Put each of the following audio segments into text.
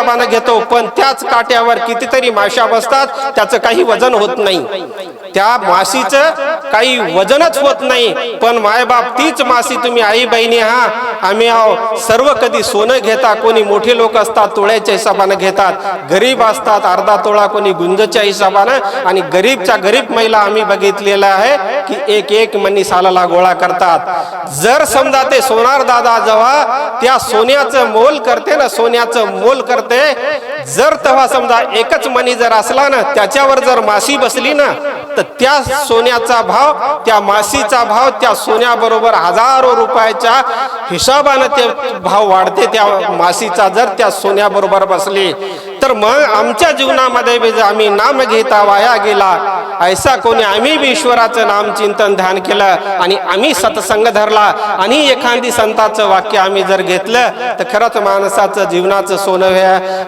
हिशोबाने घेतो पण त्याच काट्यावर कितीतरी माश्या बसतात त्याचं काही वजन होत नाही. त्या माशीचं काही वजनच होत नाही. पण मायबाप तीच मासी तुम्ही आई बहिणी हा आम्ही आहो सर्व कधी सोनं घेता कोणी मोठे लोक असतात तोळ्याच्या हिशोबानं घेतात. गरीब असतात अर्धा तोळा कोणी गुंजच्या हिशोबानं. आणि गरीबच्या गरीब महिला आम्ही बघितलेलं आहे की एक एक मनी सालाला गोळा करतात. जर समजा ते सोनार दादा जेव्हा त्या सोन्याचं मोल करते ना सोन्याचं मोल करते जर तेव्हा समजा एकच मनी जर असला ना त्याच्यावर जर माशी बसली ना तर त्या सोन्याचा भाव त्या मासीचा भाव त्या सोन्याबरोबर हजारो रुपयाच्या हिशोबानं ते भाव वाढते त्या मासीचा जर त्या सोन्याबरोबर बसले. तर मग आमच्या जीवनामध्ये जर आम्ही नाम घेता वाया गेला ऐसा कोणी आम्ही बी ईश्वराचं नाम चिंतन ध्यान केलं आणि आम्ही सत्संग धरला आणि एखादी संताचं वाक्य आम्ही जर घेतलं तर खरंच माणसाचं जीवनाचं सोनं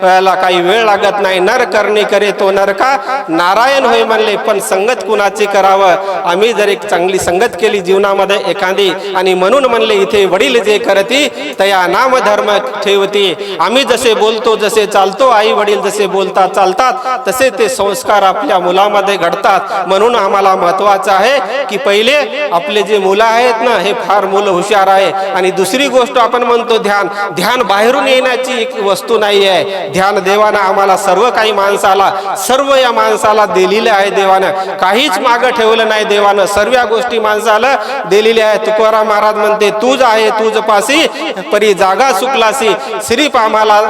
व्हायला काही वेळ लागत नाही. नर करणे करे तो नरका नारायण होय म्हणले पण संगत कुणाची करावं? आम्ही जर एक चांगली संगत केली जीवनामध्ये एखादी आणि म्हणून म्हणले इथे वडील जे करती तया नाम धर्म ठेवती. आम्ही जसे बोलतो जसे चालतो आई वडील जसे बोलतात चालतात तसे ते संस्कार आपल्या मुलामध्ये घडतात. म्हणून आम्हाला महत्वाचं आहे की पहिले आपले जे मुलं आहेत ना हे फार मुलं हुशार आहे. आणि दुसरी गोष्ट आपण म्हणतो ध्यान. ध्यान बाहेरून येण्याची एक वस्तू नाही आहे. ध्यान देवानं आम्हाला सर्व काही माणसाला सर्व या माणसाला दिलेलं आहे देवानं. काहीच मागं ठेवलं नाही देवानं. सर्व गोष्टी माणसाला दिलेल्या आहे तुकाराम महाराज म्हणते तूज आहे तुझ पासी परी जागा चुकलासी श्रीप आम्हाला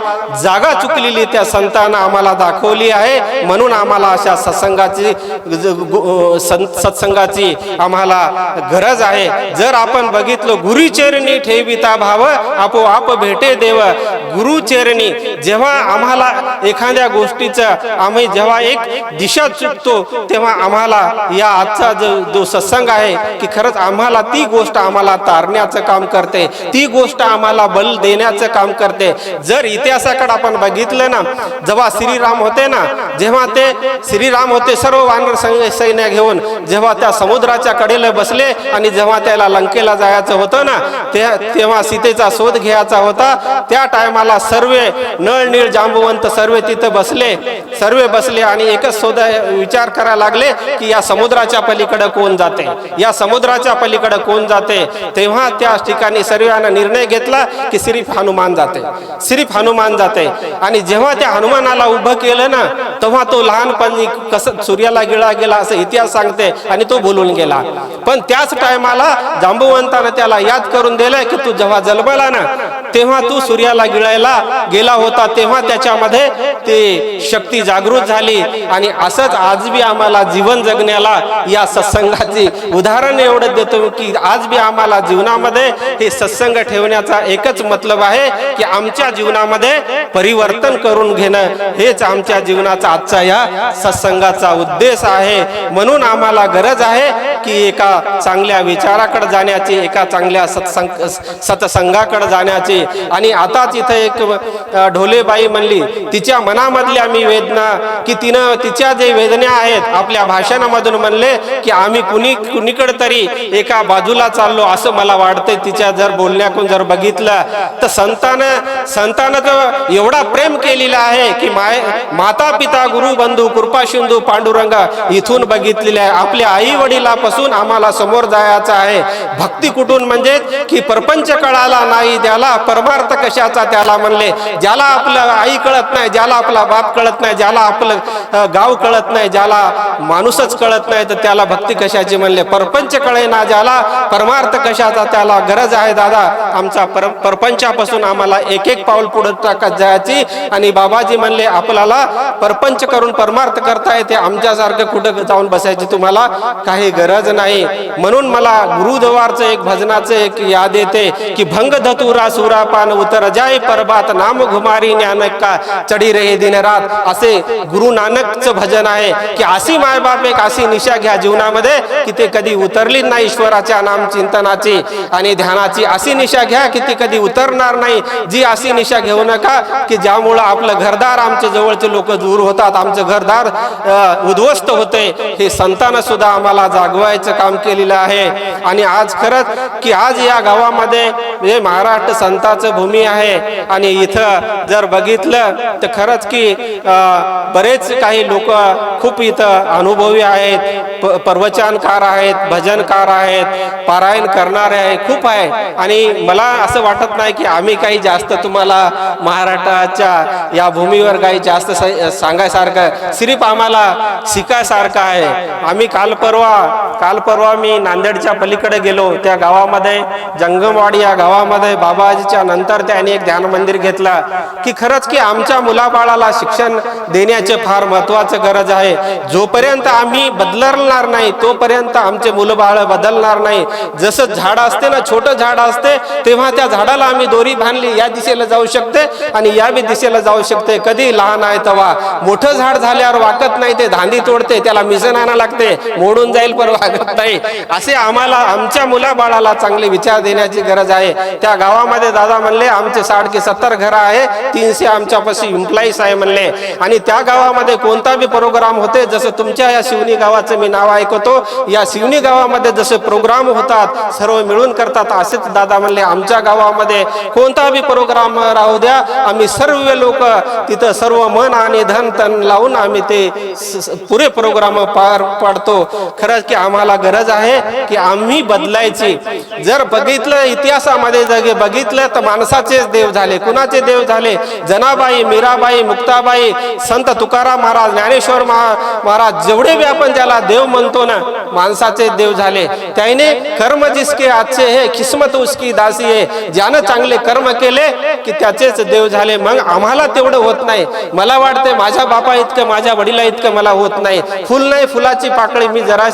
जागा चुकलेली त्या संतांना आम्हाला दाखवली आहे. म्हणून आम्हाला अशा सत्संगाची ज- सं- सत्संगाची आम्हाला गरज आहे. जर आपण बघितलं गुरुचरणी ठेविता भाव आपोआप भेटे देव. गुरुचरणी जेव्हा आम्हाला एखाद्या गोष्टीचं आम्ही जेव्हा एक दिशा चुकतो तेव्हा आम्हाला या आजचा जो जो सत्संग आहे की खरंच आम्हाला ती गोष्ट आम्हाला तारण्याचं काम करते ती गोष्ट आम्हाला बल देण्याचं काम करते. जर इतिहासाकडे आपण बघितलं ना जेव्हा श्रीराम होते ना जेव्हा ते श्रीराम होते सर्व वानर सैन्य घेऊन जेव्हा त्या समुद्राच्या कडेला बसले आणि जेव्हा त्याला लंकेला जायचं होतं ना ते- तेव्हा सीतेचा शोध घ्यायचा होता. त्या टायमाला सर्व नळनीळ जांबवंत सर्व तिथं बसले सर्व बसले आणि एकच शोध विचार करायला लागले की या समुद्राच्या पलीकडे कोण जाते? या समुद्राच्या पलीकडे कोण जाते? तेव्हा त्या ठिकाणी सर्वांना निर्णय घेतला की सिर्फ हनुमान जाते. सिर्फ हनुमान जाते. आणि जेव्हा त्या हनुमानाला उभं केलं ना तेव्हा तो लहानपणी कसं सूर्याला गिळा गेला असं इतिहास सांगते आणि तो बोलून गेला. पण त्याच टायमाला जांबुवंतानं त्याला याद करून दिलं की तू जेव्हा जन्मला ना तेव्हा तू सूर्याला गिळायला गेला होता तेव्हा त्याच्यामध्ये ते शक्ती जागृत झाली. आणि असंच आज बी आम्हाला जीवन जगण्याला या सत्संगाची उदाहरण एवढं देतो की आज बी आम्हाला जीवनामध्ये हे सत्संग ठेवण्याचा एकच मतलब आहे की आमच्या जीवनामध्ये परिवर्तन करून घेणं. हेच आमच्या जीवनाचा आजचा या सत्संगाचा उद्देश आहे. म्हणून आम्हाला गरज आहे की एका चांगल्या विचाराकडे जाण्याची एका चांगल्या सत्संग सत्संगाकडे जाण्याची आणि आताच इथं एक ढोलेबाई म्हणली तिच्या मनामधल्या मी वेदना की तिनं तिच्या जे वेदना आहेत आपल्या भाषणामधून म्हणले की आम्ही कुणी कुणीकडे तरी एका बाजूला चाललो असं मला वाटतंय. तिच्या जर बोलण्याकून जर बघितलं तर संतानं संतानं तर एवढा प्रेम केलेला आहे की माय माता पिता गुरु बंधू कृपा सिंधू पांडुरंग इथून बघितलेले आहे. आपल्या आई वडिलापासून आम्हाला समोर जायचं आहे. भक्ती कुठून म्हणजे की प्रपंच कळाला नाही द्याला परमार्थ कशाचा त्याला म्हणले? ज्याला आपलं आई कळत नाही ज्याला आपला बाप कळत नाही ज्याला आपलं गाव कळत नाही ज्याला माणूसच कळत नाही तर त्याला भक्ती कशाची म्हणले? परपंच कळे ना ज्याला परमार्थ कशाचा त्याला गरज आहे दादा. आमचा पर परपंचापासून आम्हाला एक एक पाऊल पुढे टाकत जायची. आणि बाबाजी म्हणले आपल्याला परपंच करून परमार्थ करता येते. आमच्यासारखं कुठं जाऊन बसायची तुम्हाला काही गरज नाही. म्हणून मला गुरुद्वारचं एक भजनाचं एक याद येते की भंग धतुरा सुरा पान उतर जाय परबात नाम घुमारी ज्ञानक का। चढी रहे दिन रात असे गुरु नानकचं भजन आहे की अशी मायबाप एक अशी निशा घ्या जीवनामध्ये की ते कधी उतरली नाही ईश्वराच्या नाम चिंतनाची. आणि ध्यानाची अशी निशा घ्या की ती कधी उतरणार नाही. जी अशी निशा घेऊ नका की ज्यामुळं आपलं घरदार आमच्या जवळचे लोक दूर होतात आमचं घरदार उद्ध्वस्त होते. हे संतानं सुद्धा आम्हाला जागवायचं काम केलेलं आहे. आणि आज खरंच की आज या गावामध्ये महाराष्ट्र संतान संताचं भूमी आहे. आणि इथं जर बघितलं तर खरंच की बरेच काही लोक खूप इथं अनुभवी आहेत. प्रवचनकार आहेत भजनकार आहेत पारायण करणारे आहे खूप आहे. आणि मला असं वाटत नाही की आम्ही काही जास्त तुम्हाला महाराष्ट्राच्या या भूमीवर काही जास्त स- सांगायसारखं सिर्फ आम्हाला शिकायसारखं आहे. आम्ही काल परवा काल परवा मी नांदेडच्या पलीकडे गेलो. त्या गावामध्ये जंगमवाडी या गावामध्ये बाबाजीच्या नंतर त्याने एक ध्यान मंदिर घेतला की खरंच की आमच्या मुलाबाळाला शिक्षण देण्याचे फार महत्वाचं गरज आहे. जोपर्यंत आम्ही बदलणार नाही तोपर्यंत आमचे मुलंबाळ बदलणार नाही. जसं झाड असते ना छोटं झाड असते तेव्हा त्या झाडाला आम्ही दोरी बांधली या दिशेला जाऊ शकते आणि या बी दिशेला जाऊ शकते. कधी लहान आहे तेव्हा मोठं झाड झाल्यावर वाकत नाही ते धांदी तोडते त्याला मिशन आणा लागते मोडून जाईल पण वागत नाही. असे आम्हाला आमच्या मुलाबाळाला चांगले विचार देण्याची गरज आहे. त्या गावामध्ये दादा म्हणले आमचे साठ की सत्तर घरं आहे तीनशे आमच्यापाशी एम्प्लॉईस आहे म्हणले. आणि त्या गावामध्ये कोणता बी प्रोग्राम होते जसं तुमच्या या शिवनी गावाचं मी नाव ऐकतो या शिवनी गावामध्ये जसे प्रोग्राम होतात सर्व मिळून करतात असेच दादा म्हणले आमच्या गावामध्ये कोणता बी प्रोग्राम राहू द्या आम्ही सर्व लोक तिथं सर्व मन आणि धन तन लावून आम्ही ते पुरे प्रोग्राम पार पाडतो. खरंच की आम्हाला गरज आहे की आम्ही बदलायची. जर बघितलं इतिहासामध्ये जगे बघितलं तर माणसाचेच देव झाले कुणाचे देव झाले? जनाबाई मीराबाई मुक्ताबाई संत तुकाराम महाराज ज्ञानेश्वर महा- महाराज जेवढे बी आपण ज्याला देव म्हणतो ना माणसाचे देव झाले. त्याने कर्म जिसके आजचे हे किस्मत उसकी दासी आहे. ज्यानं चांगले कर्म केले की त्याचेच देव झाले. मग आम्हाला तेवढं होत नाही. मला वाटते माझ्या बापा इतकं माझ्या वडिला इतकं मला होत नाही. फुल नाही फुलाची पाकळी मी जरा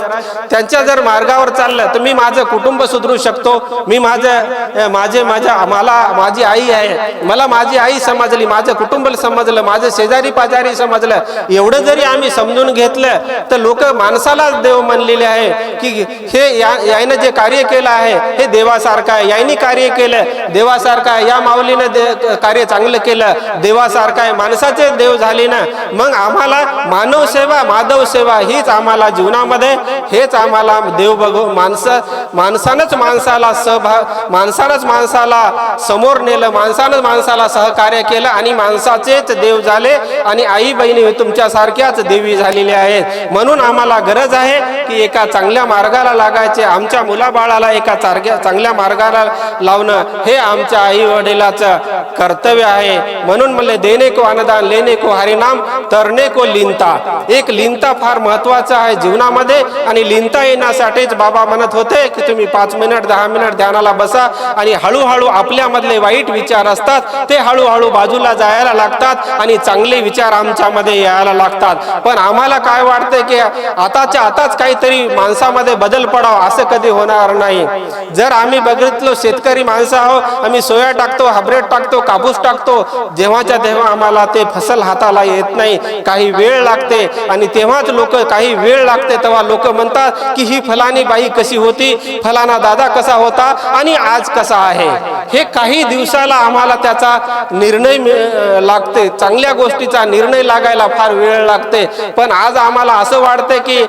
त्यांच्या जर मार्गावर चाललं तर मी माझं कुटुंब सुधरू शकतो. मी माझं माझे माझ्या मला माझी आई आहे. मला माझी आई समजली माझं कुटुंब समजलं माझं शेजारी पाजारी समजलं. एवढं जरी आम्ही समजून घेतलं तर लोक माणसालाच देव म्हणलेले आहे की हे या- यानं जे कार्य केलं आहे हे देवासारखं आहे. याने कार्य केलं देवासारखं आहे. या माऊलीनं दे- कार्य चांगलं केलं देवासारखं आहे. माणसाचे देव झाले ना मग आम्हाला मानव सेवा माधव सेवा हीच आम्हाला जीवनामध्ये हेच आम्हाला देव बघ माणसं माणसानंच माणसाला सहभाग माणसानंच माणसाला समोर नेलं माणसानं माणसाला सहकार्य केलं आणि माणसाचेच देव झाले आणि आई बहिणी तुमच्या सारख्याच देवी झालेल्या आहेत. म्हणून आम्हाला गरज आहे की एका चांगल्या मार्गाला लागायचे आमच्या मुलाबाळाला एका चारग्या चांगल्या मार्गाला लावणं हे आमच्या आई वडिलाचं कर्तव्य आहे. म्हणून म्हणले देणे को अनुदान लेणे को हरिनाम तरणे को लिंता. एक लिंता फार महत्वाचं आहे जीवनामध्ये आणि लिंता येण्यासाठीच बाबा म्हणत होते की तुम्ही पाच मिनिट दहा मिनिट ध्यानाला बसा आणि हळूहळू आपल्या आपल्यामधले वाईट विचार असतात ते हळूहळू बाजूला जायला लागतात आणि चांगले विचार आमच्यामध्ये यायला लागतात. पण आम्हाला काय वाटतंय की आताच्या आताच काहीतरी माणसामध्ये बदल पडावा असं कधी होणार नाही. जर आम्ही बघितलो शेतकरी माणसं आहो आम्ही सोया टाकतो हायब्रेड टाकतो कापूस टाकतो जेव्हाच्या तेव्हा आम्हाला ते फसल हाताला येत नाही. काही वेळ लागते आणि तेव्हाच लोक काही वेळ लागते तेव्हा लोक म्हणतात की ही फलानी बाई कशी होती फलाना दादा कसा होता आणि आज कसा आहे. हे काही दिवसाला आम्हाला त्याचा निर्णय मिळ- लागते. चांगल्या गोष्टीचा निर्णय लागायला फार वेळ लागते. पण आज आम्हाला असं वाटतं की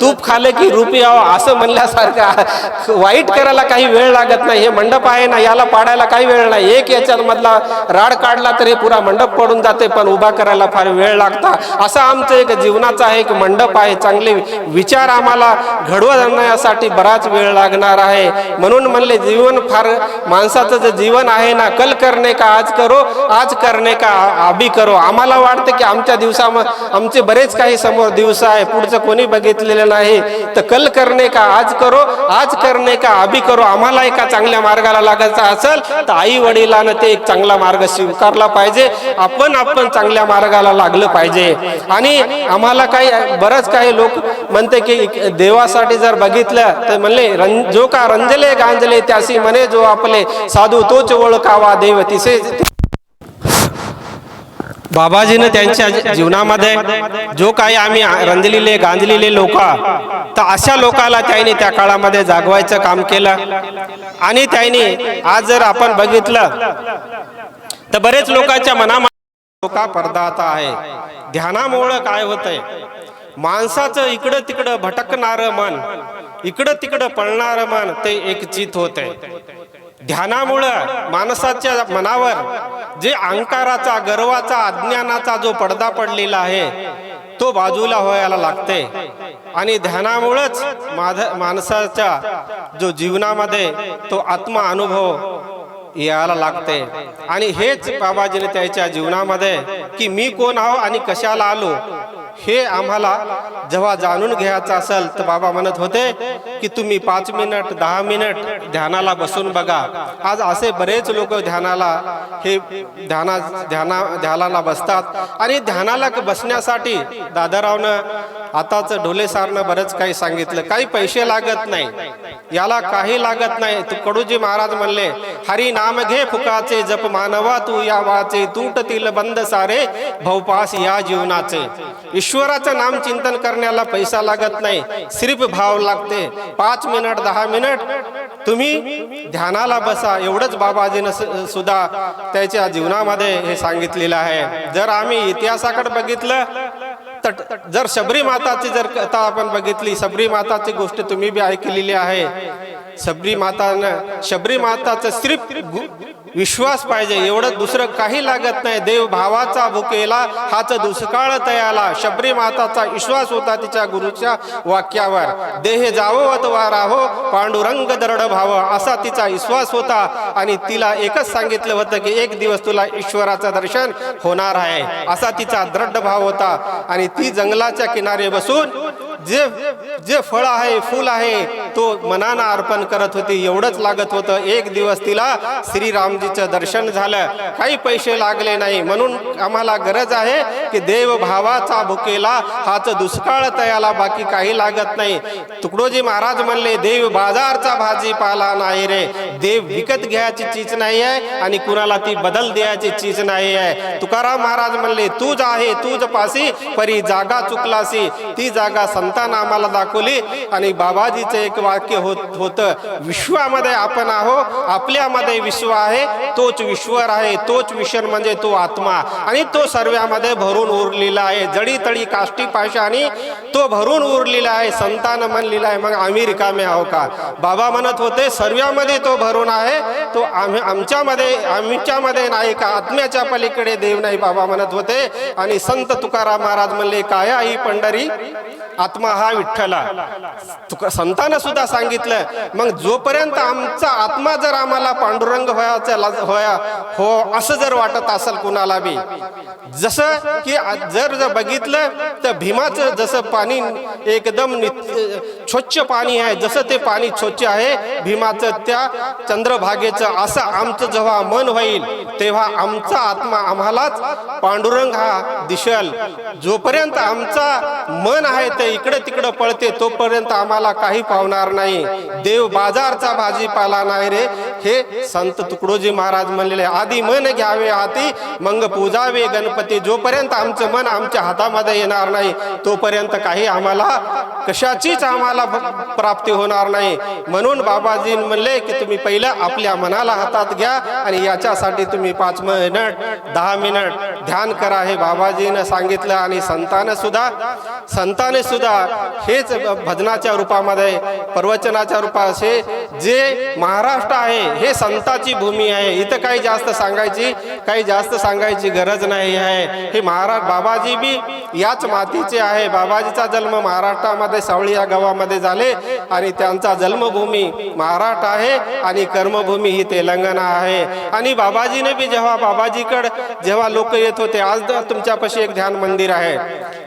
तूप खाले की रूप यावं असं म्हणल्यासारखं वाईट करायला काही वेळ लागत नाही. हे मंडप आहे ना याला पाडायला काही वेळ नाही. एक याच्यात मधला राड काढला तर हे पुरा मंडप पडून जाते पण उभा करायला फार वेळ लागता. असं आमचं एक जीवनाचा एक मंडप आहे. चांगले विचार आम्हाला घडवण्यासाठी बराच वेळ लागणार आहे. म्हणून म्हणले जीवन फार माणसाचं जे जीवन आहे ना कल करणे का आज करो आज करणे का अभी करो. आम्हाला वाटतं की आमच्या दिवसामध्ये आमचे बरेच काही समोर दिवस आहे पुढचं कोणी बघितलेलं नाही. तर कल करणे का आज करो आज करणे का अभी करो. आम्हाला एका चांगल्या मार्गाला लागायचं असेल तर आई वडिलांना ते एक चांगला मार्ग स्वीकारला पाहिजे. आपण आपण चांगल्या मार्गाला लागलं पाहिजे. आणि आम्हाला काही बरंच काही लोक म्हणते की देवासाठी जर बघितलं तर म्हणले रं- जो का रंजले गांजले त्यासी म्हणे जो आपले साधू तोच ओळखावा देव तिसे बाबाजीनं त्यांच्या जीवनामध्ये जो काही आम्ही रंजलेले गांजलेले लोक तर अशा लोकाला त्यांनी त्या काळामध्ये जागवायचं काम केलं. आणि त्यांनी आज जर आपण बघितलं तर बरेच लोकांच्या मनामध्ये लोका आहे. ध्यानामुळं काय होतंय? माणसाचं इकडं तिकडं भटकणारं मन इकडं तिकडं पळणारं मन ते एक चित होत आहे ध्यानामुळं माणसाच्या मनावर जे अहंकाराचा गर्वाचा अज्ञानाचा जो पडदा पडलेला आहे तो बाजूला व्हायला लागते. आणि ध्यानामुळंच माध माणसाच्या जो जीवनामध्ये तो आत्मा अनुभव यायला लागते. आणि हेच बाबाजीने त्याच्या जीवनामध्ये की मी कोण आहो आणि कशाला आलो हे आम्हाला जेव्हा जाणून घ्यायचं असेल तर बाबा म्हणत होते की तुम्ही पाच मिनिट दहा मिनिट ध्यानाला बसून बघा. आज असे बरेच लोक ध्यानाला हे ध्याना ध्याना ध्यानाला बसतात. आणि ध्यानाला बसण्यासाठी दादारावनं आताच ढोले सारनं बरंच काही सांगितलं. काही पैसे लागत नाही. याला काही लागत नाही. तू कडूजी महाराज म्हणले हरी नाम घे फुकाचे जप मानवा तू या वाचे तुटतील बंद सारे भवपास या जीवनाचे. ईश्वराचं नाम चिंतन करण्याला पैसा लागत नाही. सिर्फ भाव लागते. पाच मिनिट दहा मिनिट तुम्ही ध्यानाला बसा. एवढंच बाबाजीनं सुद्धा त्याच्या जीवनामध्ये हे सांगितलेलं आहे. जर आम्ही इतिहासाकडे बघितलं तर जर शबरी माताची जर कथा आपण बघितली शबरी माताची गोष्ट तुम्ही बी ऐकलेली आहे शबरी मातानं शबरी माताचं सिर्फ विश्वास पाहिजे. एवढं दुसरं काही लागत नाही. देव भावाचा भुकेला हाच दुष्काळ तयाला. शबरी माताचा विश्वास होता तिच्या गुरुच्या वाक्यावर. देह जावो अथवा राहो पांडुरंग दरड भाव असा तिचा विश्वास होता. आणि तिला एकच सांगितलं होतं की एक दिवस तुला ईश्वराचं दर्शन होणार आहे. असा तिचा दृढ भाव होता. आणि ती जंगलाच्या किनारे बसून जे जे फळ आहे फूल आहे तो मनानं अर्पण करत होती एवढंच लागत होतं. एक दिवस तिला श्रीरामजीचं दर्शन झालं. काही पैसे लागले नाही. म्हणून आम्हाला गरज आहे की देव भावाचा भुकेला हाच दुष्काळ तयाला बाकी काही लागत नाही. तुकडोजी महाराज म्हणले देव बाजारचा भाजीपाला नाही रे. देव विकत घ्यायची चीज नाही आहे आणि कुणाला ती बदल द्यायची चीज नाही आहे. तुकाराम महाराज म्हणले तूज आहे तूज पासी परी जागा चुकलासी. ती जागा संतान आम्हाला दाखवली आणि बाबाजीचं एक वाक्य होत होतं. विश्वामध्ये आपण आहो आपल्यामध्ये विश्व आहे तोच विश्वर आहे तोच विश्वर म्हणजे तो आत्मा. आणि तो सर्वामध्ये भरून उरलेला आहे. जडी तडी काष्टी पाशाने तो भरून उरलेला आहे संतान म्हणलेला आहे. मग आम्ही रिकामे आहो का? बाबा म्हणत होते सर्वामध्ये तो भरून आहे तो आम्ही आमच्यामध्ये आमच्यामध्ये नाही का? आत्म्याच्या पलीकडे देव नाही बाबा म्हणत होते. आणि संत तुकाराम महाराज म्हणले काय आई पंढरी? आत्मा हा विठ्ठला तुका संतानं सुद्धा सांगितलं मग जोपर्यंत आमचा आत्मा जर आम्हाला पांडुरंग व्हायचा होया हो असं जर वाटत असेल कुणाला बी जसं की जर जर बघितलं तर भीमाचं जसं पाणी एकदम स्वच्छ पाणी आहे जसं ते पाणी स्वच्छ आहे भीमाचं त्या चंद्रभागेचं असं आमचं जेव्हा मन होईल तेव्हा आमचा आत्मा आम्हालाच पांडुरंग हा दिशल जोपर्यंत आमचा मन आहे ते इकडे तिकडे पळते तोपर्यंत आम्हाला काही पावणार नाही. देव बाजारचा भाजीपाला नाही रे. हे संत तुकडोजी महाराज म्हणलेले आधी मन घ्यावे हाती मग पूजावे गणपती. जोपर्यंत आमचं मन आमच्या हातामध्ये येणार नाही तोपर्यंत काही आम्हाला कशाचीच आम्हाला प्राप्ती होणार नाही. म्हणून बाबाजी म्हणले की तुम्ही पहिलं आपल्या मनाला हातात घ्या आणि याच्यासाठी तुम्ही पाच मिनिट दहा मिनिट ध्यान करा. हे बाबाजीनं सांगितलं आणि संतानं सुद्धा संताने सुद्धा हेच भजनाच्या रूपामध्ये प्रवचनाच्या रूपा असे जे महाराष्ट्र आहे हे संताची भूमी आहे. इथं काही जास्त सांगायची काही जास्त सांगायची गरज नाही आहे. हे महाराज बाबाजी बी याच मातीचे आहे. बाबाजीचा जन्म महाराष्ट्रामध्ये सावळी या गावामध्ये झाले आणि त्यांचा जन्मभूमी महाराष्ट्र आहे आणि कर्मभूमी ही तेलंगणा आहे. आणि बाबाजीने बी जेव्हा बाबाजीकडे जेव्हा लोक येत होते आज तुमच्यापाशी एक ध्यान मंदिर आहे.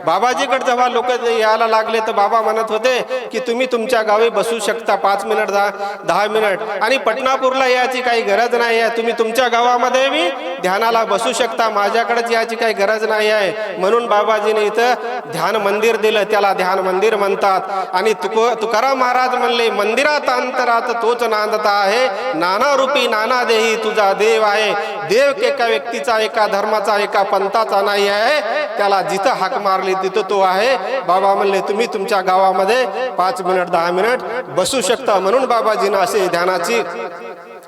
बाबाजीकडे जेव्हा लोक यायला लागले तर बाबा म्हणत होते की तुम्ही तुमच्या गावी बसू शकता पाच मिनिट दहा दहा मिनिट. आणि पटनापूरला यायची काही गरज नाही आहे. तुम्ही तुमच्या गावामध्ये बी ध्यानाला बसू शकता माझ्याकडेच यायची काही गरज नाही आहे. म्हणून बाबाजीने इथं ध्यान मंदिर दिलं त्याला ध्यान मंदिर म्हणतात. आणि तुको तुकाराम महाराज म्हणले मंदिरात अंतरात तोच नांदता आहे. नाना रूपी नाना देही तुझा देव आहे. देव एका व्यक्तीचा एका धर्माचा एका पंथाचा नाही आहे. त्याला जिथं हाक मारली तिथं तो आहे. बाबा म्हणले तुम्ही तुमच्या गावामध्ये पाच मिनिट दहा मिनिट बसू शकता. म्हणून बाबाजीनं असे ध्यानाची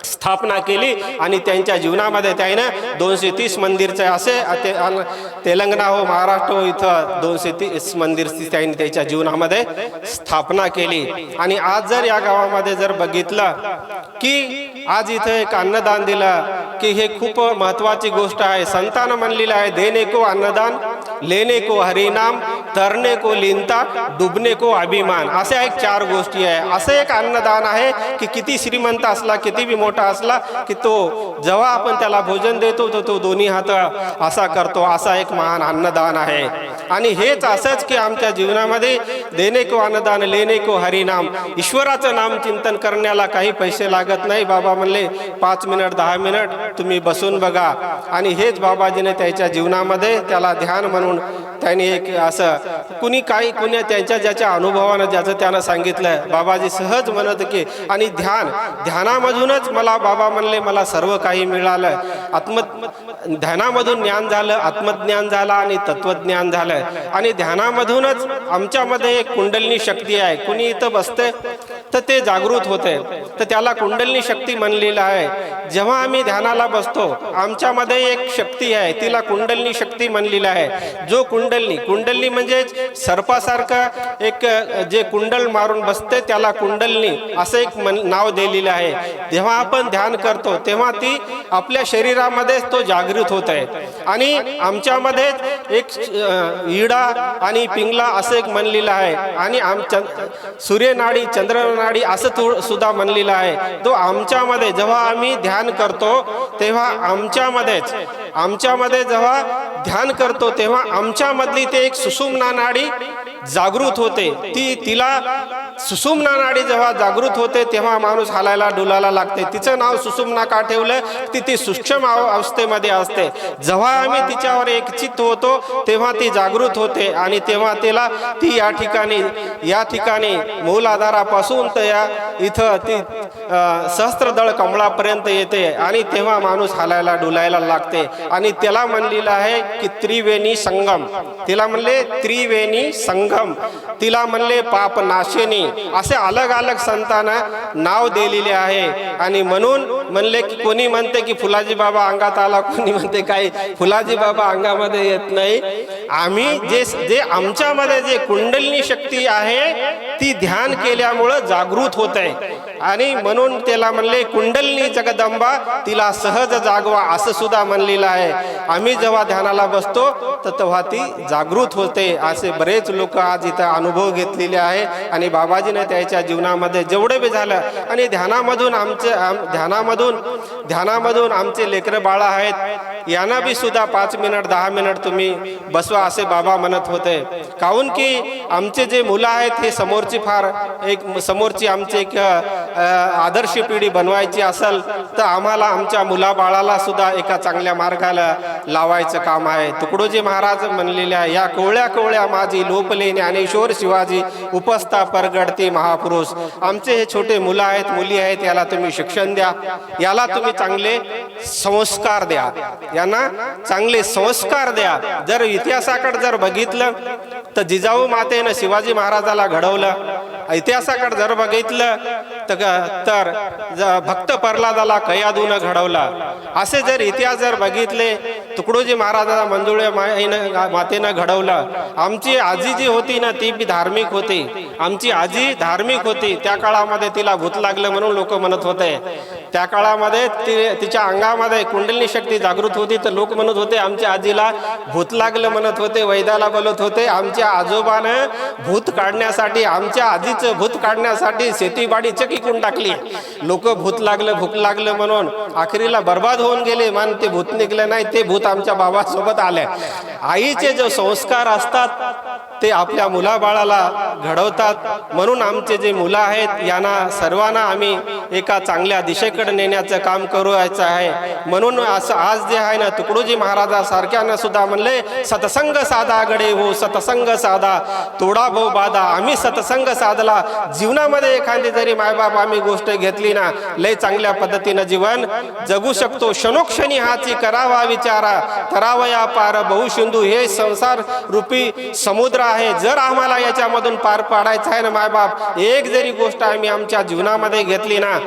स्थापना केली आणि त्यांच्या जीवनामध्ये त्याने दोनशे तीस मंदिरचे असे ते तेलंगणा हो महाराष्ट्र हो इथं दोनशे तीस मंदिर त्यांनी त्याच्या जीवनामध्ये स्थापना केली. आणि आज जर या गावामध्ये जर बघितलं की आज इथं एक अन्नदान दिलं की हे खूप महत्वाची गोष्ट आहे. संतानं म्हणलेलं आहे देणे को अन्नदान लेने को हरिनाम तरणे को लिंता डुबणे को अभिमान अशा एक चार गोष्टी आहे. असं एक अन्नदान आहे की किती श्रीमंत असला किती बी मोठा असला की तो जेव्हा आपण त्याला भोजन देतो तर तो दोन्ही हात असा करतो असा एक महान अन्नदान आहे. आणि हेच असंच की आमच्या जीवनामध्ये देणे को अन्नदान लेणे को हरिनाम ईश्वराचं नाम चिंतन करण्याला काही पैसे लागत नाही. बाबा म्हणले पाच मिनिट दहा मिनिट तुम्ही बसून बघा. आणि हेच बाबाजीने त्याच्या जीवनामध्ये त्याला ध्यान म्हणून त्यांनी एक असं कुणी काही कुण्या त्यांच्या ज्याच्या अनुभवानं ज्याचं त्यानं सांगितलं बाबाजी सहज म्हणत की आणि ध्यान ध्यानामधूनच मला बाबा म्हणले मला सर्व काही मिळालं. आत्म ध्यानामधून ज्ञान झालं आत्मज्ञान झालं आणि तत्वज्ञान झालं. आणि ध्यानामधूनच आमच्यामध्ये एक कुंडलनी शक्ती आहे. कुणी इथं बसते तर ते जागृत होते. तर त्याला कुंडलनी शक्ती म्हणलेलं आहे. जेव्हा आम्ही ध्यानाला बसतो आमच्यामध्ये एक शक्ती आहे. तिला कुंडलनी शक्ती म्हणलेली आहे. जो कुंडलनी कुंडलनी म्हणजे सर्पासारखं एक जे कुंडल मारून बसते त्याला कुंडलनी असं एक मन नाव दिलेलं आहे. जेव्हा आपण ध्यान करतो तेव्हा ती आपल्या शरीरामध्येच तो जागृत होत आहे. आणि आमच्यामध्ये एक इडा आणि पिंगला असं एक म्हणलेलं आहे. आणि आमच्या सूर्यनाडी चंद्र नाडी असं तो सुद्धा म्हणलेलं आहे. तो आमच्यामध्ये जेव्हा आम्ही ध्यान करतो तेव्हा आमच्यामध्येच आमच्यामध्ये जेव्हा ध्यान करतो तेव्हा आमच्यामधली ते एक सुषुम्ना नाडी जागृत होते. ती तिला सुसुमना नाडी जेव्हा जागृत होते तेव्हा माणूस हालायला डुलायला लागते. तिचं नाव सुसुमना का ठेवलं ती ती सूक्ष्म अवस्थेमध्ये असते. जेव्हा आम्ही तिच्यावर एक चित्त होतो तेव्हा ती जागृत होते आणि तेव्हा तिला ती या ठिकाणी या ठिकाणी मूलाधारापासून तर या इथं ती सहस्त्रदळ कमळापर्यंत येते आणि तेव्हा माणूस हालायला डुलायला लागते. आणि त्याला म्हणलेलं आहे की त्रिवेणी संगम. तिला म्हणले त्रिवेणी संगम. तिला म्हणले पाप नाशिनी असे अलग अलग संतांना नाव दिलेले आहे. आणि म्हणून म्हणले की कोणी म्हणते की फुलाजी बाबा अंगात आला कोणी म्हणते काही फुलाजी बाबा अंगामध्ये येत नाही. आम्ही जे जे आमच्यामध्ये जे कुंडलिनी शक्ती आहे ती ध्यान केल्यामुळं जागृत होत आहे आणि म्हणून त्याला म्हणले कुंडलिनी जगदंबा तिला सहज जागवा असं सुद्धा म्हणलेलं आहे. आम्ही जेव्हा ध्यानाला बसतो तर तेव्हा ती जागृत होते. असे बरेच लोक आज इथं अनुभव घेतलेले आहे. आणि बाबाजीने त्याच्या जीवनामध्ये जेवढे बी झालं आणि ध्यानामधून आमचं ध्यानामधून ध्यानामधून ध्यानामधून आमचे लेकरं बाळा आहेत यांना बी सुद्धा पाच मिनिट दहा मिनिट तुम्ही बसवा असे बाबा म्हणत होते. काहून की आमचे जे मुलं आहेत हे समोरची फार एक समोरची आमची एक आदर्श पिढी बनवायची असेल तर आम्हाला आमच्या मुलाबाळाला सुद्धा एका चांगल्या मार्गाला लावायचं काम आहे. तुकडोजी महाराज म्हणलेल्या या कोवळ्या कोवळ्या माझी लोपले ज्ञानेश्वर शिवाजी उपस्था परगडते महापुरुष. आमचे हे छोटे मुलं आहेत मुली आहेत याला तुम्ही शिक्षण द्या. याला तुम्ही चांगले संस्कार द्या. यांना चांगले संस्कार द्या. जर इतिहासाकडे जर बघितलं तर जिजाऊ मातेनं शिवाजी महाराजाला घडवलं. इतिहासाकडे जर बघितलं तर ग- तर भक्त प्रल्हादाला कयादून घडवला. असे जर इतिहास जर बघितले तुकडोजी महाराजाला मंजुळे मातेनं घडवलं. आमची आजी जी होती ना ती बी धार्मिक होती. आमची आजी धार्मिक होती. त्या काळामध्ये तिला भूत लागलं म्हणून लोक म्हणत होते. त्या काळामध्ये ती तिच्या अंगामध्ये कुंडलिनी शक्ती जागृत होती तर लोक म्हणत होते आमच्या आजीला भूत लागलं म्हणत होते वैदाला बोलत होते आमच्या आजोबानं भूत काढण्यासाठी आमच्या आजी आजीचं भूत काढण्यासाठी शेतीबाडी चकिकून टाकली. लोक भूत लागलं भूक लागलं म्हणून आखरीला बर्बाद होऊन गेले. मान ते भूत निघलं नाही ते भूत आमच्या बाबासोबत आले. आईचे जे संस्कार असतात ते आपल्या मुलाबाळाला घडवतात. म्हणून आमचे जे मुलं आहेत यांना सर्वांना आम्ही एका चांगल्या दिशेकडे नेण्याचं काम करायचं आहे. म्हणून असं आज जे आहे ना तुकडोजी महाराजासारख्यानं सुद्धा म्हणले सतसंग साधा गडे हो सतसंग साधा तोडा भाऊ बाधा आम्ही सतसंग साधला जीवनामध्ये एखादी जरी मायबाप आम्ही गोष्ट घेतली ना लय चांगल्या पद्धतीनं जीवन जगू शकतो. क्षणोक्षणी हाची करावा विचारा. तरावया पार बहुसिंधू हे संसार रूपी समुद्र आहे. जर आम्हाला याच्यामधून पार पाडायचं आहे ना मायबाप एक जरी गोष्ट आम्ही आमच्या जीवनामध्ये घेतली ना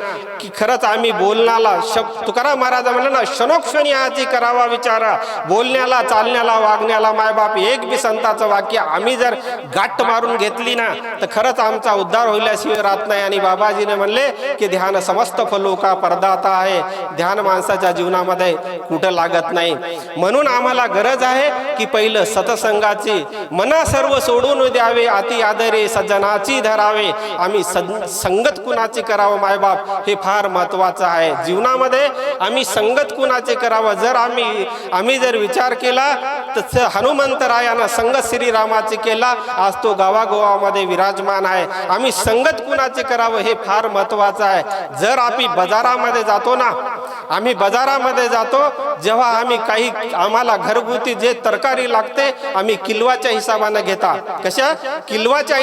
की खरंच आम्ही बोलण्याला शब तुकाराम महाराज म्हणलं ना क्षणोक्षणी हाची करावा विचारा. बोलण्याला चालण्याला वागण्याला मायबाप एक बी संताचं वाक्य आम्ही जर गाठ मारून घेतली ना तर खरंच आमचा उद्धार होईल्याशिवाय राहत नाही. आणि बाबाजीने म्हणले की ध्यान समस्त फलोका परदाता आहे? ध्यान माणसाच्या जीवनामध्ये कुठं लागत नाही? म्हणून आम्हाला गरज आहे की पहिलं सतसंगाची मना सर्व सोडून द्यावे अति आदरे सज्जनाची धरावे. आम्ही संगत कुणाची करावं मायबाप? हे फार महत्वाचं आहे. जीवनामध्ये आम्ही संगत कुणाचे करावं? जर आम्ही आम्ही जर विचार केला तर हनुमंत हनुमंतरायानं संगत श्रीरामाची केला आज तो गावागोवामध्ये विराजमान आहे. आम्ही संगत कुणाचे करावं हे फार महत्वाचं आहे. जर आम्ही बाजारामध्ये जातो ना आम्ही बाजारामध्ये जातो जेव्हा आम्ही काही आम्हाला घरगुती जे तरकारी लागते आम्ही किलवाच्या हिशोबाने घेता. कशा? किलवाच्या